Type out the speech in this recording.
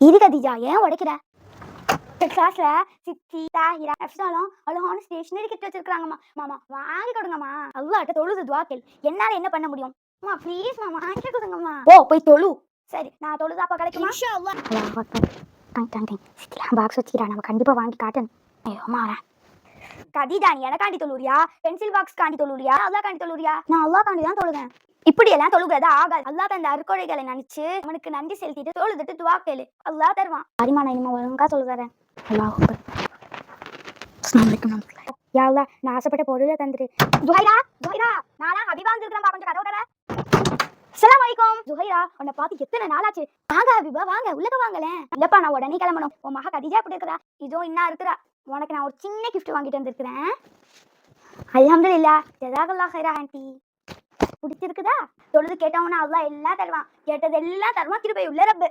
இது கதிஜா ஏன் உடைக்கிற? கிளாஸ்ல சித்தி தாகிரா எஃப்சாலும் அழகான ஸ்டேஷனரி கிட்ட வச்சிருக்காங்கம்மா மாமா வாங்கி கொடுங்கம்மா. அல்லாட்ட தொழுது துவாக்கல் என்னால என்ன பண்ண முடியும்? அம்மா ப்ளீஸ் மாமா வாங்கி கொடுங்கம்மா. ஓ போய் தொழு. சரி நான் தொழுது அப்ப கிடைக்குமா? பாக்ஸ் வச்சுக்கிறா நம்ம கண்டிப்பா வாங்கி காட்டணும். ஐயோ மாறேன் கதிதா நீ எனக்காண்டி தொழுறியா பென்சில் பாக்ஸ் காண்டி தொழுறியா அல்லா காண்டி தொழுறியா நான் அல்லா காண்டி தான் தொழுகிறேன் இப்படி எல்லாம் தொழுகிறதா ஆகாது. அல்லா தந்த அருக்கொடைகளை நினைச்சு அவனுக்கு நன்றி செலுத்திட்டு தொழுதுட்டு துவா கேளு. அல்லா தருவான். அரிமா நான் இனிமே ஒழுங்கா தொழுகிறேன். யாவ்லா நான் ஆசைப்பட்ட பொருளை தந்துரு. ஜுஹைரா ஜுஹைரா. நானா ஹபிபா வந்திருக்கிறேன் கொஞ்சம் கதவு தர சலாம் வலைக்கும் ஜுஹைரா உன்னை பார்த்து எத்தனை நாளாச்சு? வாங்க ஹபிபா வாங்க. உள்ளக வாங்கலேன் இல்லப்பா நான் உடனே கிளம்பணும். உன் மக கதிஜா இப்படி இருக்கிறா. இதோ இன்னா இருக்கிறா. உனக்கு நான் ஒரு சின்ன கிஃப்ட் வாங்கிட்டு வந்திருக்கிறேன். அல்ஹம்துலில்லாஹ். ஜஸாகல்லாஹ் ஹைரா ஆண்டி. பிடிச்சிருக்குதா? தொழுது கேட்டவனா அவ்வளோ எல்லாம் தருவான். கேட்டது எல்லாம் தருவான். திருப்பி உள்ள ரப்பு.